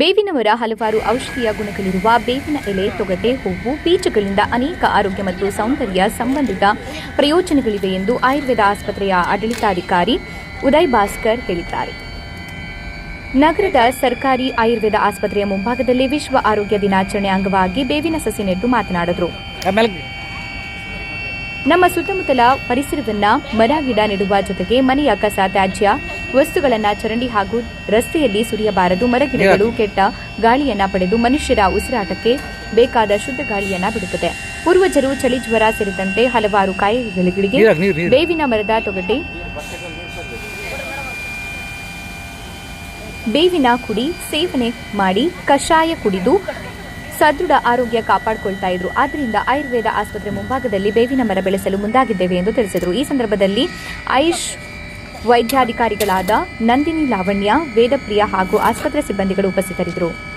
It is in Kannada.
ಬೇವಿನ ಮರ ಹಲವಾರು ಔಷಧೀಯ ಗುಣಗಳಿರುವ ಬೇವಿನ ಎಲೆ ತೊಗಟೆ ಹೂವು ಬೀಜಗಳಿಂದ ಅನೇಕ ಆರೋಗ್ಯ ಮತ್ತು ಸೌಂದರ್ಯ ಸಂಬಂಧಿತ ಪ್ರಯೋಜನಗಳಿವೆ ಎಂದು ಆಯುರ್ವೇದ ಆಸ್ಪತ್ರೆಯ ಆಡಳಿತಾಧಿಕಾರಿ ಉದಯ್ ಭಾಸ್ಕರ್ ಹೇಳಿದ್ದಾರೆ. ನಗರದ ಸರ್ಕಾರಿ ಆಯುರ್ವೇದ ಆಸ್ಪತ್ರೆಯ ಮುಂಭಾಗದಲ್ಲಿ ವಿಶ್ವ ಆರೋಗ್ಯ ದಿನಾಚರಣೆ ಅಂಗವಾಗಿ ಬೇವಿನ ಸಸಿ ನೆಟ್ಟು ಮಾತನಾಡಿದರು. ನಮ್ಮ ಸುತ್ತಮುತ್ತಲ ಪರಿಸರವನ್ನ ಮರ ಗಿಡ ನೆಡುವ ಜೊತೆಗೆ ಮನೆಯ ಕಸ ತ್ಯಾಜ್ಯ ವಸ್ತುಗಳನ್ನ ಚರಂಡಿ ಹಾಗೂ ರಸ್ತೆಯಲ್ಲಿ ಸುರಿಯಬಾರದು. ಮರಗಿಡಗಳು ಕೆಟ್ಟ ಗಾಳಿಯನ್ನ ಪಡೆದು ಮನುಷ್ಯರ ಉಸಿರಾಟಕ್ಕೆ ಬೇಕಾದ ಶುದ್ಧ ಗಾಳಿಯನ್ನ ಬಿಡುತ್ತದೆ. ಪೂರ್ವಜರು ಚಳಿ ಜ್ವರ ಸೇರಿದಂತೆ ಹಲವಾರು ಕಾಯಿಲೆಗಳಿಗೆ ಬೇವಿನ ಮರದ ತೊಗಟೆ ಬೇವಿನ ಕುಡಿ ಸೇವನೆ ಮಾಡಿ ಕಷಾಯ ಕುಡಿದು ಸದೃಢ ಆರೋಗ್ಯ ಕಾಪಾಡಿಕೊಳ್ತಾ ಇದ್ರು. ಆದ್ದರಿಂದ ಆಯುರ್ವೇದ ಆಸ್ಪತ್ರೆ ಮುಂಭಾಗದಲ್ಲಿ ಬೇವಿನ ಮರ ಬೆಳೆಸಲು ಮುಂದಾಗಿದ್ದೇವೆ ಎಂದು ತಿಳಿಸಿದರು. ಈ ಸಂದರ್ಭದಲ್ಲಿ ಆಯುಷ್ ವೈದ್ಯಾಧಿಕಾರಿಗಳಾದ ನಂದಿನಿ ಲಾವಣ್ಯ ವೇದಪ್ರಿಯ ಹಾಗೂ ಆಸ್ಪತ್ರೆ ಸಿಬ್ಬಂದಿಗಳು ಉಪಸ್ಥಿತರಿದ್ದರು.